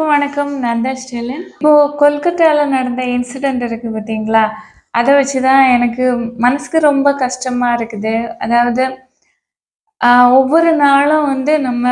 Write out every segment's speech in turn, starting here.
எல்லாருக்கும் வணக்கம். நான் தான் ஸ்டெலின். இப்போ கொல்கத்தால நடந்த இன்சிடென்ட் இருக்கு பார்த்தீங்களா? அதை வச்சு தான் எனக்கு மனசுக்கு ரொம்ப கஷ்டமா இருக்குது. அதாவது ஆஹ், ஒவ்வொரு நாளும் வந்து நம்ம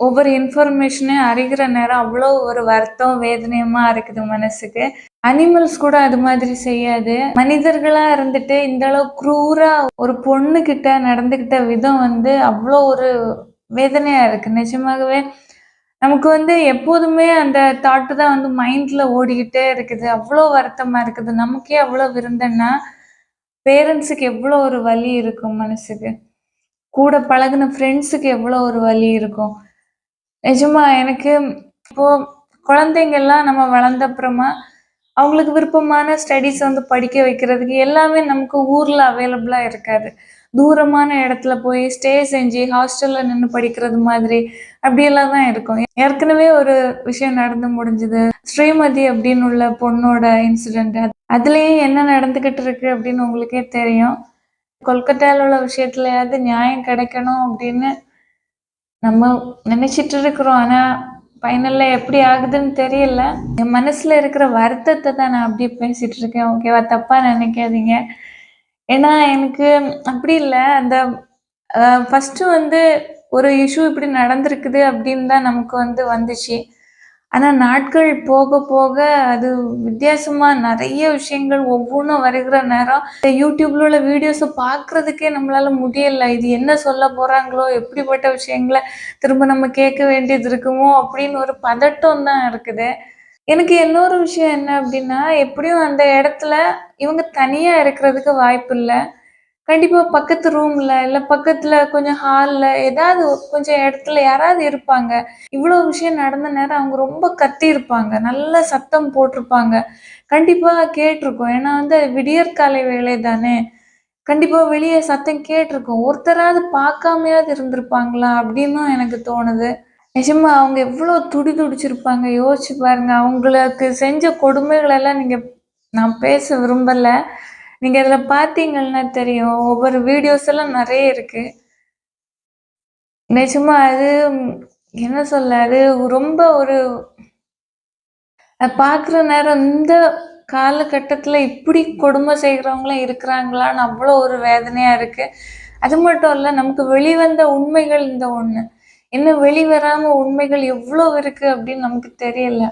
ஒவ்வொரு இன்ஃபர்மேஷனையும் அறிகிற நேரம் அவ்வளோ ஒரு வருத்தம் வேதனையுமா இருக்குது மனசுக்கு. அனிமல்ஸ் கூட அது மாதிரி செய்யாது. மனிதர்களா இருந்துட்டு இந்த அளவு குரூரா ஒரு பொண்ணு கிட்ட நடந்துக்கிட்ட விதம் வந்து அவ்வளோ ஒரு வேதனையா இருக்கு. நிஜமாகவே நமக்கு வந்து எப்போதுமே அந்த தாட்டு தான் வந்து மைண்ட்ல ஓடிக்கிட்டே இருக்குது. அவ்வளோ வருத்தமா இருக்குது. நமக்கே அவ்வளோ விருந்தன்னா பேரண்ட்ஸுக்கு எவ்வளோ ஒரு வலி இருக்கும் மனசுக்கு. கூட பழகுன ஃப்ரெண்ட்ஸுக்கு எவ்வளோ ஒரு வலி இருக்கும். நிஜமா எனக்கு இப்போ குழந்தைங்கள்லாம் நம்ம வளர்ந்த அப்புறமா அவங்களுக்கு விருப்பமான ஸ்டடீஸ் வந்து படிக்க வைக்கிறதுக்கு எல்லாமே நமக்கு ஊர்ல அவைலபிளா இருக்காது. தூரமான இடத்துல போய் ஸ்டே செஞ்சு ஹாஸ்டல்ல நின்று படிக்கிறது மாதிரி அப்படியெல்லாம் தான் இருக்கும். ஏற்கனவே ஒரு விஷயம் நடந்து முடிஞ்சது. ஸ்ரீமதி அப்படின்னு உள்ள பொண்ணோட இன்சிடென்ட் அதுலயும் என்ன நடந்துகிட்டு இருக்கு அப்படின்னு உங்களுக்கே தெரியும். கொல்கத்தால உள்ள விஷயத்துலயாவது நியாயம் கிடைக்கணும் அப்படின்னு நம்ம நினைச்சிட்டு இருக்கிறோம். ஆனா ஃபைனல்ல எப்படி ஆகுதுன்னு தெரியல. என் மனசுல இருக்கிற வருத்தத்தை தான் நான் அப்படியே பேசிட்டு இருக்கேன். ஓகேவா? தப்பா நினைக்காதீங்க. ஏன்னா எனக்கு அப்படி இல்லை. அந்த ஃபஸ்ட்டு வந்து ஒரு இஷ்யூ இப்படி நடந்திருக்குது அப்படின்னு தான் நமக்கு வந்து வந்துச்சு. ஆனால் நாட்கள் போக போக அது வித்தியாசமாக நிறைய விஷயங்கள் ஒவ்வொன்றும் வருகிற நேரம். இந்த யூடியூப்ல உள்ள வீடியோஸை பார்க்குறதுக்கே நம்மளால் முடியல. இது என்ன சொல்ல போகிறாங்களோ எப்படிப்பட்ட விஷயங்களை திரும்ப நம்ம கேட்க வேண்டியது இருக்குமோ அப்படின்னு ஒரு பதட்டம் தான் இருக்குது. எனக்கு இன்னொரு விஷயம் என்ன அப்படின்னா எப்படியும் அந்த இடத்துல இவங்க தனியா இருக்கிறதுக்கு வாய்ப்பு இல்லை. கண்டிப்பா பக்கத்து ரூம்ல இல்ல பக்கத்துல கொஞ்சம் ஹால்ல ஏதாவது கொஞ்சம் இடத்துல யாராவது இருப்பாங்க. இவ்வளவு விஷயம் நடந்த நேரம் அவங்க ரொம்ப கத்தி இருப்பாங்க நல்ல சத்தம் போட்டிருப்பாங்க. கண்டிப்பா கேட்டிருக்கோம். ஏன்னா வந்து அது விடியற்காலை வேலை தானே. கண்டிப்பா வெளியே சத்தம் கேட்டிருக்கோம். ஒருத்தராவது பார்க்காமையாவது இருந்திருப்பாங்களா அப்படின்னும் எனக்கு தோணுது. நிஜமா அவங்க எவ்வளோ துடி துடிச்சிருப்பாங்க. யோசிச்சு பாருங்க. அவங்களுக்கு செஞ்ச கொடுமைகளெல்லாம் எல்லாம் நீங்க நான் பேச விரும்பல. நீங்க இதுல பார்த்தீங்கன்னா தெரியும். ஒவ்வொரு வீடியோஸ் எல்லாம் நிறைய இருக்கு. நிஜமா அது என்ன சொல்ல அது ரொம்ப ஒரு பார்க்குற நேரம் இந்த காலகட்டத்துல இப்படி கொடுமை செய்கிறவங்களாம் இருக்கிறாங்களான்னு அவ்வளோ ஒரு வேதனையா இருக்கு. அது மட்டும் இல்லை நமக்கு வெளிவந்த உண்மைகள் இந்த ஒண்ணு. இன்னும் வெளிவராம உண்மைகள் எவ்வளோ இருக்கு அப்படின்னு நமக்கு தெரியல.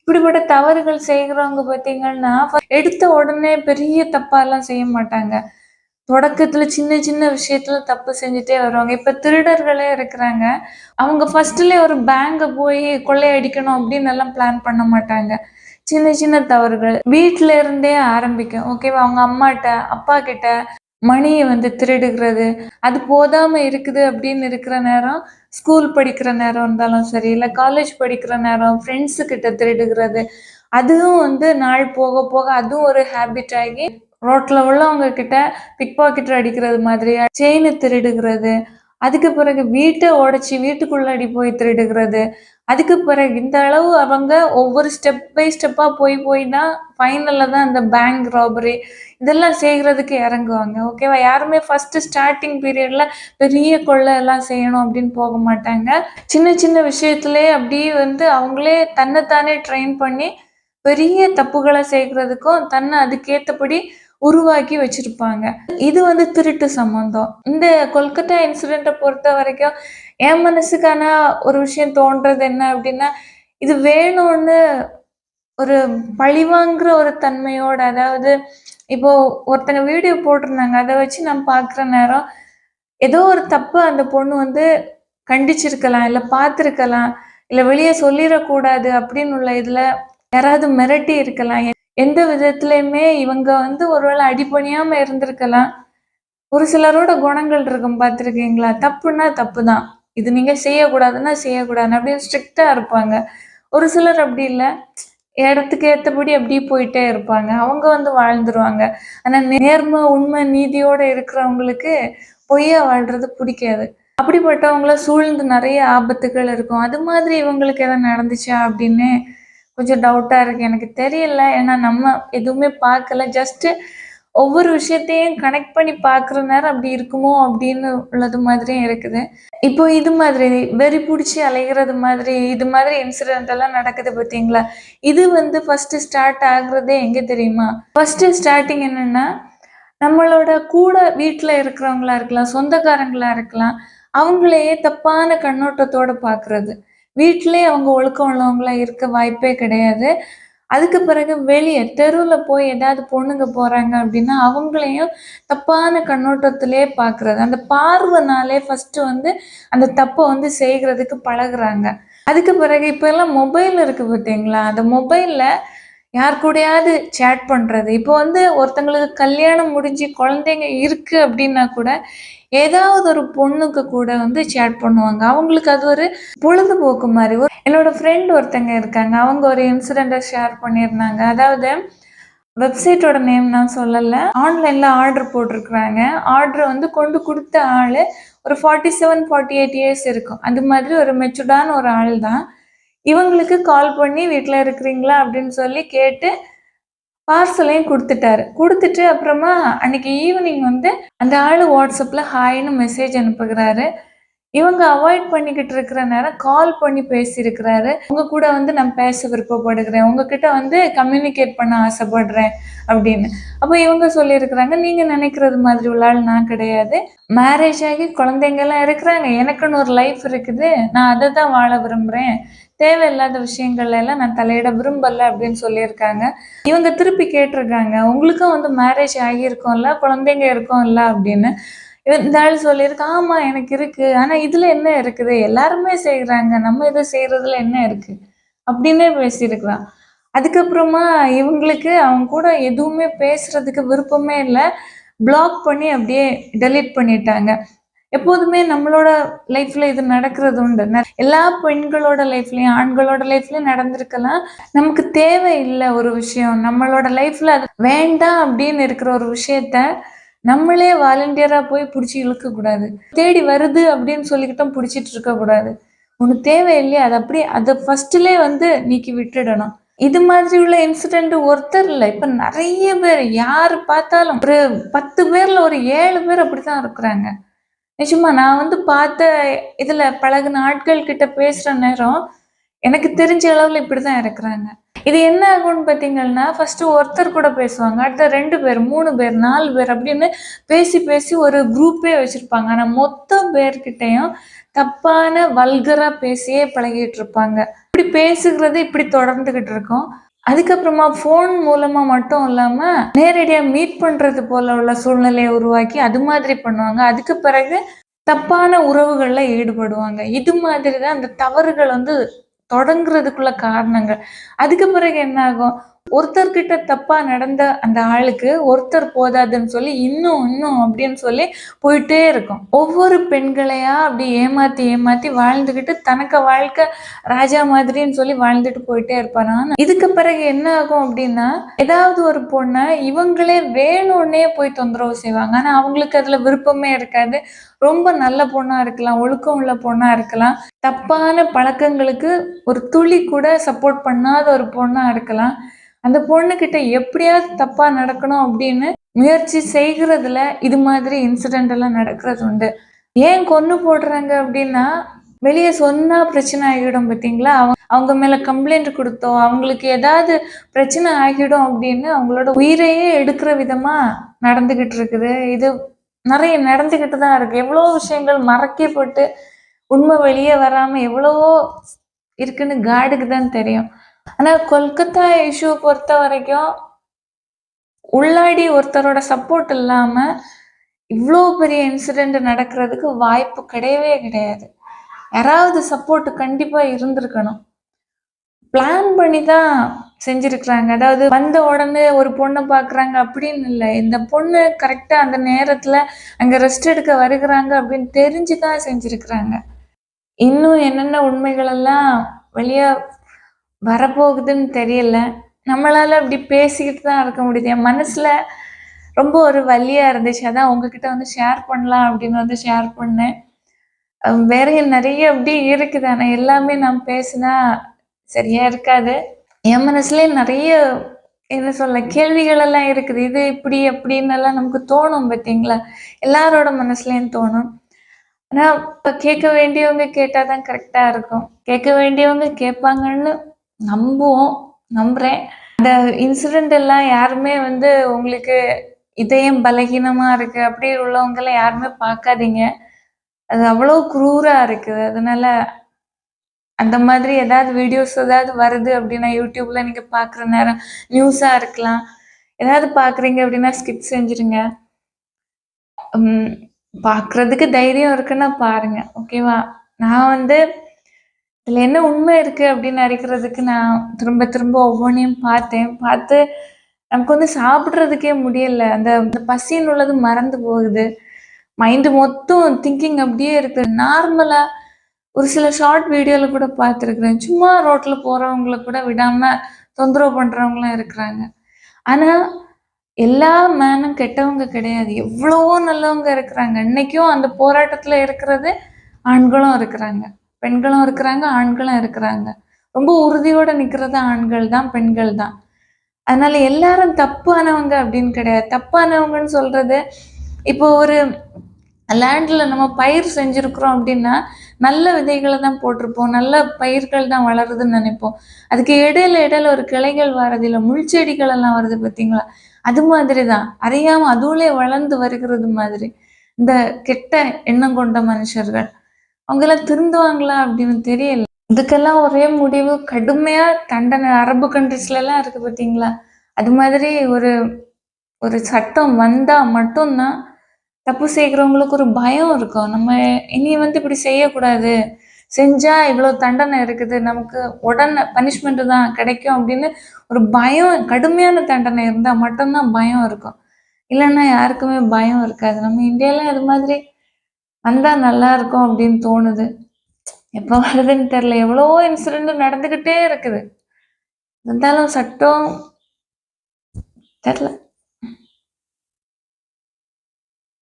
இப்படிப்பட்ட தவறுகள் செய்கிறவங்க பார்த்தீங்கன்னா எடுத்த உடனே பெரிய தப்பாலாம் செய்ய மாட்டாங்க. தொடக்கத்துல சின்ன சின்ன விஷயத்துல தப்பு செஞ்சுட்டே வருவாங்க. இப்ப திருடர்களே இருக்கிறாங்க. அவங்க ஃபர்ஸ்ட்ல ஒரு பேங்கை போய் கொள்ளையடிக்கணும் அப்படின்னு எல்லாம் பிளான் பண்ண மாட்டாங்க. சின்ன சின்ன தவறுகள் வீட்டுல இருந்தே ஆரம்பிக்கும். ஓகேவா அவங்க அம்மாட்ட அப்பா கிட்ட மணியை வந்து திருடுகிறது. அது போதாம இருக்குது அப்படின்னு இருக்கிற நேரம் ஸ்கூல் படிக்கிற நேரம் இருந்தாலும் சரி இல்லை காலேஜ் படிக்கிற நேரம் ஃப்ரெண்ட்ஸு கிட்ட திருடுகிறது அதுவும் வந்து நாள் போக போக அதுவும் ஒரு ஹேபிட் ஆகி ரோட்ல உள்ளவங்க கிட்ட பிக் பாக்கெட் அடிக்கிறது மாதிரி செயின் திருடுகிறது அதுக்கு பிறகு வீட்டை உடச்சி வீட்டுக்குள்ளாடி போய் திருடுகிறது அதுக்கு பிறகு இந்த அளவு அவங்க ஒவ்வொரு ஸ்டெப் பை ஸ்டெப்பாக போய் போய் தான் ஃபைனலில் தான் அந்த பேங்க் ராபரி இதெல்லாம் செய்கிறதுக்கு இறங்குவாங்க. ஓகேவா யாருமே ஃபஸ்ட்டு ஸ்டார்டிங் பீரியடில் பெரிய கொள்ளை எல்லாம் செய்யணும் அப்படின்னு போக மாட்டாங்க. சின்ன சின்ன விஷயத்துலேயே அப்படியே வந்து அவங்களே தன்னைத்தானே ட்ரெயின் பண்ணி பெரிய தப்புகளை செய்கிறதுக்கும் தன்னை அதுக்கேற்றபடி உருவாக்கி வச்சிருப்பாங்க. இது வந்து திருட்டு சம்பந்தம். இந்த கொல்கத்தா இன்சிடென்ட்டை பொறுத்த வரைக்கும் என் மனசுக்கான ஒரு விஷயம் தோன்றது என்ன அப்படின்னா இது வேணும்னு ஒரு பழிவாங்குற ஒரு தன்மையோட அதாவது இப்போ ஒருத்தங்க வீடியோ போட்டிருந்தாங்க. அதை வச்சு நான் பார்க்குற நேரம் ஏதோ ஒரு தப்பு அந்த பொண்ணு வந்து கண்டிச்சிருக்கலாம் இல்லை பார்த்துருக்கலாம் இல்லை வெளியே சொல்லிடக்கூடாது அப்படின்னு உள்ள இதில் யாராவது மிரட்டி இருக்கலாம். எந்த விதத்துலையுமே இவங்க வந்து ஒருவேளை அடிப்பணியாம இருந்திருக்கலாம். ஒரு சிலரோட குணங்கள் இருக்கும் பார்த்துருக்கீங்களா? தப்புன்னா தப்பு தான் இது நீங்க செய்யக்கூடாதுன்னா செய்யக்கூடாது அப்படின்னு ஸ்ட்ரிக்டா இருப்பாங்க. ஒரு சிலர் அப்படி இல்லை. இடத்துக்கு ஏற்றபடி அப்படியே போயிட்டே இருப்பாங்க. அவங்க வந்து வாழ்ந்துருவாங்க. ஆனா நேர்மை உண்மை நீதியோட இருக்கிறவங்களுக்கு பொய்யா வாழ்றது பிடிக்காது. அப்படிப்பட்டவங்கள சூழ்ந்து நிறைய ஆபத்துகள் இருக்கும். அது மாதிரி இவங்களுக்கு எதாவது நடந்துச்சா அப்படின்னு கொஞ்சம் டவுட்டா இருக்கு. எனக்கு தெரியல. ஏன்னா நம்ம எதுவுமே பார்க்கல. ஜஸ்ட் ஒவ்வொரு விஷயத்தையும் கனெக்ட் பண்ணி பார்க்குற நேரம் அப்படி இருக்குமோ அப்படின்னு உள்ளது மாதிரியும் இருக்குது. இப்போ இது மாதிரி வெறி பிடிச்சி அலைகிறது மாதிரி இது மாதிரி இன்சிடென்ட் எல்லாம் நடக்குது பார்த்தீங்களா? இது வந்து ஃபஸ்ட்டு ஸ்டார்ட் ஆகுறதே எங்கே தெரியுமா? ஃபஸ்ட்டு ஸ்டார்டிங் என்னென்னா நம்மளோட கூட வீட்டில் இருக்கிறவங்களா இருக்கலாம் சொந்தக்காரங்களா இருக்கலாம் அவங்களையே தப்பான கண்ணோட்டத்தோட பார்க்குறது. வீட்டிலே அவங்க ஒழுக்கம் உள்ளவங்களா இருக்க வாய்ப்பே கிடையாது. அதுக்கு பிறகு வெளியே தெருவில் போய் ஏதாவது பொண்ணுங்க போகிறாங்க அப்படின்னா அவங்களையும் தப்பான கண்ணோட்டத்திலே பார்க்குறது. அந்த பார்வைனாலே ஃபஸ்ட்டு வந்து அந்த தப்பை வந்து செய்கிறதுக்கு பழகுறாங்க. அதுக்கு பிறகு இப்போல்லாம் மொபைல் இருக்குது பார்த்தீங்களா? அந்த மொபைலில் யார் கூடயாவது சேட் பண்ணுறது இப்போ வந்து ஒருத்தங்களுக்கு கல்யாணம் முடிஞ்சு குழந்தைங்க இருக்குது அப்படின்னா கூட ஏதாவது ஒரு பொண்ணுக்கு கூட வந்து சேட் பண்ணுவாங்க. அவங்களுக்கு அது ஒரு பொழுதுபோக்கு மாதிரி. ஒரு என்னோட ஃப்ரெண்ட் ஒருத்தங்க இருக்காங்க. அவங்க ஒரு இன்சிடெண்ட்டை ஷேர் பண்ணியிருந்தாங்க. அதாவது வெப்சைட்டோட நேம் நான் சொல்லலை. ஆன்லைனில் ஆர்டர் போட்டிருக்கிறாங்க. ஆர்டர் வந்து கொண்டு கொடுத்த ஆள் ஒரு forty seven forty eight years இருக்கும். அது மாதிரி ஒரு மெச்சூர்டான ஒரு ஆள் தான் இவங்களுக்கு கால் பண்ணி வீட்டில் இருக்கிறீங்களா? அப்படின்னு சொல்லி கேட்டு பார்சலையும் கொடுத்துட்டாரு. கொடுத்துட்டு அப்புறமா அன்னைக்கு ஈவினிங் வந்து அந்த ஆள் வாட்ஸ்அப்பில் ஹாய்னு மெசேஜ் அனுப்புகிறாரு. இவங்க அவாய்ட் பண்ணிக்கிட்டு இருக்கிற நேரம் கால் பண்ணி பேசியிருக்கிறாரு. உங்க கூட வந்து நான் பேச விருப்பப்படுகிறேன். உங்ககிட்ட வந்து கம்யூனிகேட் பண்ண ஆசைப்படுறேன் அப்படின்னு. அப்போ இவங்க சொல்லியிருக்கிறாங்க நீங்க நினைக்கிறது மாதிரி உள்ளாள் நான் கிடையாது. மேரேஜ் ஆகி குழந்தைங்க எல்லாம் இருக்கிறாங்க. எனக்குன்னு ஒரு லைஃப் இருக்குது. நான் அதை தான் வாழ விரும்புறேன். தேவையில்லாத விஷயங்கள்ல எல்லாம் நான் தலையிட விரும்பல அப்படின்னு சொல்லியிருக்காங்க. இவங்க திருப்பி கேட்டிருக்காங்க உங்களுக்கும் வந்து மேரேஜ் ஆகியிருக்கோம்ல குழந்தைங்க இருக்கோம்ல அப்படின்னு. இந்த ஆள் சொல்லியிருக்கான் ஆமா எனக்கு இருக்கு. ஆனா இதுல என்ன இருக்குது? எல்லாருமே செய்யறாங்க நம்ம இதை செய்யறதுல என்ன இருக்கு? அப்படின்னே பேசியிருக்கிறான். அதுக்கப்புறமா இவங்களுக்கு அவங்க கூட எதுவுமே பேசுறதுக்கு விருப்பமே இல்லை. பிளாக் பண்ணி அப்படியே டெலீட் பண்ணிட்டாங்க. எப்போதுமே நம்மளோட லைஃப்ல இது நடக்கிறது உண்டு. எல்லா பெண்களோட லைஃப்லயும் ஆண்களோட லைஃப்லயும் நடந்திருக்கலாம். நமக்கு தேவை இல்லை ஒரு விஷயம். நம்மளோட லைஃப்ல அது வேண்டாம் அப்படின்னு இருக்கிற ஒரு விஷயத்த நம்மளே வாலண்டியரா போய் பிடிச்சி இழுக்கக்கூடாது தேடி வருது அப்படின்னு சொல்லிக்கிட்டோம் பிடிச்சிட்டு இருக்கக்கூடாது ஒன்று உனக்கு தேவை இல்லையா அதை அப்படியே அதை ஃபர்ஸ்ட்லேயே வந்து நீக்கி விட்டுடணும். இது மாதிரி உள்ள இன்சிடென்ட் ஒருத்தர் இல்லை இப்போ நிறைய பேர் யார் பார்த்தாலும் ஒரு பத்து பேரில் ஒரு ஏழு பேர் அப்படித்தான் இருக்கிறாங்க. நிஜமா நான் வந்து பார்த்த இதில் பழகுன ஆட்கள் கிட்ட பேசுகிற நேரம் எனக்கு தெரிஞ்ச அளவில் இப்படி தான் இருக்கிறாங்க. இது என்ன ஆகும்னு பார்த்தீங்கன்னா ஃபர்ஸ்ட் ஒருத்தர் கூட பேசுவாங்க அடுத்த ரெண்டு பேர் மூணு பேர் நாலு பேர் அப்படின்னு பேசி பேசி ஒரு குரூப்பே வச்சிருப்பாங்க. ஆனா மொத்த பேர்கிட்டயும் தப்பான வல்கரா பேசியே பழகிட்டு இருப்பாங்க. இப்படி பேசுகிறது இப்படி தொடர்ந்துகிட்டு இருக்கும். அதுக்கப்புறமா ஃபோன் மூலமா மட்டும் இல்லாம நேரடியா மீட் பண்றது போல உள்ள சூழ்நிலையை உருவாக்கி அது மாதிரி பண்ணுவாங்க. அதுக்கு பிறகு தப்பான உறவுகள்ல ஈடுபடுவாங்க. இது மாதிரி தான் அந்த தவறுகள் வந்து தொடங்குறதுக்குள்ள காரணங்கள். அதுக்கு பிறகு என்ன ஆகும் ஒருத்தர்கிட்ட தப்பா நடந்த அந்த ஆளுக்கு ஒருத்தர் போதாதுன்னு சொல்லி இன்னும் இன்னும் அப்படின்னு சொல்லி போயிட்டே இருக்கும். ஒவ்வொரு பெண்களையா அப்படி ஏமாத்தி ஏமாத்தி வாழ்ந்துகிட்டு தனக்கு வாழ்க்கை ராஜா மாதிரின்னு சொல்லி வாழ்ந்துட்டு போயிட்டே இருப்பாரான் இதுக்கு பிறகு என்ன ஆகும் அப்படின்னா ஏதாவது ஒரு பொண்ணை இவங்களே வேணும்னே போய் தொந்தரவு செய்வாங்க. ஆனா அவங்களுக்கு அதுல விருப்பமே இருக்காது. ரொம்ப நல்ல பொண்ணா இருக்கலாம் ஒழுக்கம் உள்ள பொண்ணா இருக்கலாம். தப்பான பழக்கங்களுக்கு ஒரு துளி கூட சப்போர்ட் பண்ணாத ஒரு பொண்ணா இருக்கலாம். அந்த பொண்ணுக்கிட்ட எப்படியாவது தப்பா நடக்கணும் அப்படின்னு முயற்சி செய்கிறதுல இது மாதிரி இன்சிடென்ட் எல்லாம் நடக்கிறது உண்டு. ஏன் கொன்னு போடுறாங்க அப்படின்னா வெளியே சொன்னா பிரச்சனை ஆகிடும் பார்த்தீங்களா? அவங்க அவங்க மேல கம்ப்ளைண்ட் கொடுத்தோம் அவங்களுக்கு ஏதாவது பிரச்சனை ஆகிடும் அப்படின்னு அவங்களோட உயிரையே எடுக்கிற விதமா நடந்துகிட்டு இருக்குது. இது நிறைய நடந்துகிட்டு தான் இருக்கு. எவ்வளோ விஷயங்கள் மறக்கப்பட்டு உண்மை வெளியே வராம எவ்வளவோ இருக்குன்னு காடுக்கு தான் தெரியும். ஆனா கொல்கத்தா இஷ்யூ பொறுத்த வரைக்கும் உள்ளாடி ஒருத்தரோட சப்போர்ட் இல்லாம இவ்வளோ பெரிய இன்சிடென்ட் நடக்கிறதுக்கு வாய்ப்பு கிடையவே கிடையாது. யாராவது சப்போர்ட் கண்டிப்பா இருந்திருக்கணும். பிளான் பண்ணி தான் செஞ்சிருக்கிறாங்க. அதாவது வந்த உடனே ஒரு பொண்ணை பார்க்குறாங்க அப்படின்னு இல்லை. இந்த பொண்ணு கரெக்டாக அந்த நேரத்தில் அங்கே ரெஸ்ட் எடுக்க வருகிறாங்க அப்படின்னு தெரிஞ்சு தான் செஞ்சிருக்கிறாங்க. இன்னும் என்னென்ன உண்மைகள் எல்லாம் வெளியே வரப்போகுதுன்னு தெரியல. நம்மளால் அப்படி பேசிக்கிட்டு தான் இருக்க முடியுது. என் மனசில் ரொம்ப ஒரு வலியாக இருந்துச்சு. அதான் உங்ககிட்ட வந்து ஷேர் பண்ணலாம் அப்படின்னு வந்து ஷேர் பண்ணேன். அஹ் வேற நிறைய அப்படி இருக்குது. ஆனால் எல்லாமே நான் பேசினா சரியா இருக்காது. என் மனசுலேயே நிறைய என்ன சொல்ல கேள்விகள் எல்லாம் இருக்குது. இது இப்படி அப்படின்னு எல்லாம் நமக்கு தோணும் பார்த்தீங்களா எல்லாரோட மனசுலேயும் தோணும். ஆனால் இப்போ கேட்க வேண்டியவங்க கேட்டால் தான் கரெக்டாக இருக்கும். கேட்க வேண்டியவங்க கேட்பாங்கன்னு நம்புவோம் நம்புறேன். அந்த இன்சிடென்ட் எல்லாம் யாருமே வந்து உங்களுக்கு இதயம் பலகீனமா இருக்கு அப்படி உள்ளவங்க எல்லாம் யாருமே பார்க்காதீங்க. அது அவ்வளோ குரூரா இருக்குது அதனால அந்த மாதிரி ஏதாவது வீடியோஸ் ஏதாவது வருது அப்படின்னா யூடியூப்ல நீங்க பாக்குற நேரம் நியூஸா இருக்கலாம். ஏதாவது பாக்குறீங்க அப்படின்னா ஸ்கிப் செஞ்சிருங்க. பாக்குறதுக்கு தைரியம் இருக்குன்னா பாருங்க. ஓகேவா நான் வந்து இதில் என்ன உண்மை இருக்கு அப்படின்னு நினைக்கிறதுக்கு நான் திரும்ப திரும்ப ஒவ்வொன்றையும் பார்த்தேன். பார்த்து நமக்கு வந்து சாப்பிட்றதுக்கே முடியல. அந்த அந்த பசின்னு உள்ளது மறந்து போகுது. மைண்டு மொத்தம் திங்கிங் அப்படியே இருக்குது நார்மலாக ஒரு சில ஷார்ட் வீடியோவில் கூட பார்த்துருக்குறேன். சும்மா ரோட்டில் போகிறவங்களை கூட விடாமல் தொந்தரவு பண்ணுறவங்களாம் இருக்கிறாங்க. ஆனால் எல்லா மேனும் கெட்டவங்க கிடையாது. எவ்வளவோ நல்லவங்க இருக்கிறாங்க. இன்னைக்கும் அந்த போராட்டத்தில் இருக்கிறது ஆண்களும் இருக்கிறாங்க. பெண்களும் இருக்கிறாங்க ஆண்களும் இருக்கிறாங்க. ரொம்ப உறுதியோட நிக்கிறது ஆண்கள் தான் பெண்கள் தான். அதனால எல்லாரும் தப்பானவங்க அப்படின்னு கிடையாது. தப்பானவங்கன்னு சொல்றது இப்போ ஒரு லேண்ட்ல நம்ம பயிர் செஞ்சுருக்குறோம் அப்படின்னா நல்ல விதைகளை தான் போட்டிருப்போம் நல்ல பயிர்கள் தான் வளருதுன்னு நினைப்போம். அதுக்கு இடையில இடையில ஒரு கிளைகள் வர்றது இல்லை முள் செடிகள் எல்லாம் வருது பார்த்தீங்களா? அது மாதிரி தான். அறியாம அதுவுலே வளர்ந்து வருகிறது மாதிரி. இந்த கெட்ட எண்ணம் கொண்ட மனுஷர்கள். அவங்கெல்லாம் திருந்துவாங்களா அப்படின்னு தெரியல. இதுக்கெல்லாம் ஒரே முடிவு கடுமையா தண்டனை அரபு கண்ட்ரிஸ்ல எல்லாம் இருக்கு பார்த்தீங்களா அது மாதிரி ஒரு ஒரு சட்டம் வந்தா மட்டும்தான் தப்பு செய்கிறவங்களுக்கு ஒரு பயம் இருக்கும். நம்ம இனி வந்து இப்படி செய்யக்கூடாது. செஞ்சா இவ்வளோ தண்டனை இருக்குது. நமக்கு உடனே பனிஷ்மெண்ட் தான் கிடைக்கும் அப்படின்னு ஒரு பயம் கடுமையான தண்டனை இருந்தால் மட்டும்தான் பயம் இருக்கும். இல்லைன்னா யாருக்குமே பயம் இருக்காது. நம்ம இந்தியால அது மாதிரி வந்தா நல்லா இருக்கும் அப்படின்னு தோணுது. எப்போ வருதுன்னு தெரியல. எவ்வளோ இன்சிடென்ட் நடந்துக்கிட்டே இருக்குது. இருந்தாலும் சட்டம் தெரில